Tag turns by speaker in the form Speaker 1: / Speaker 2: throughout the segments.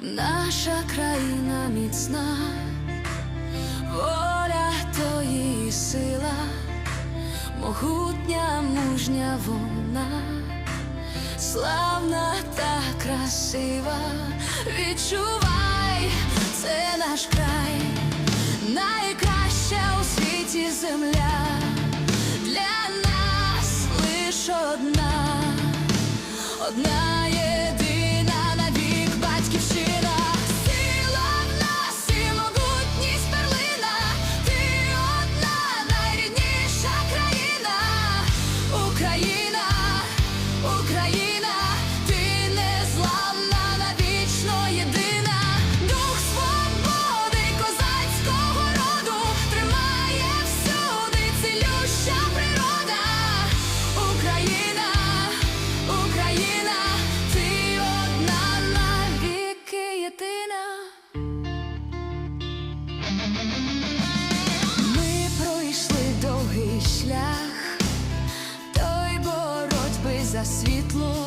Speaker 1: наша країна міцна, воля то її сила, могутня, мужня вона, славна та красива, відчувай, це наш край, найкраща у світі земля, для нас лиш одна, одна світло,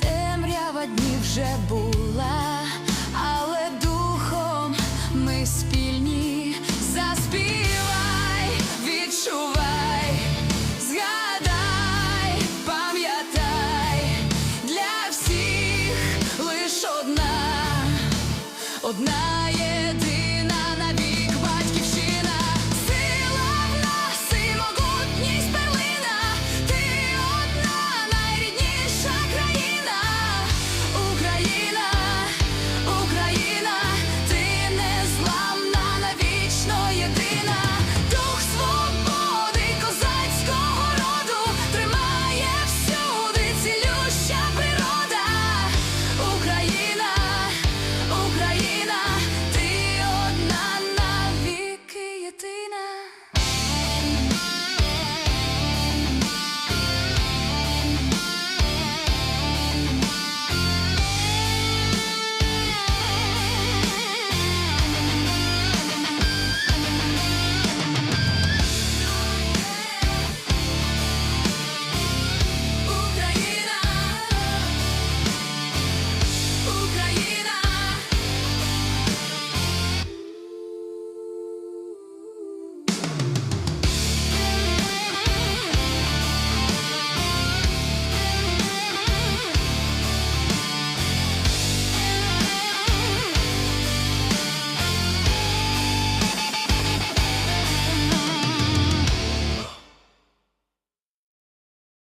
Speaker 1: темрява днів вже була, але духом ми спільні, заспівай, відчувай, згадай, пам'ятай, для всіх лиш одна, одна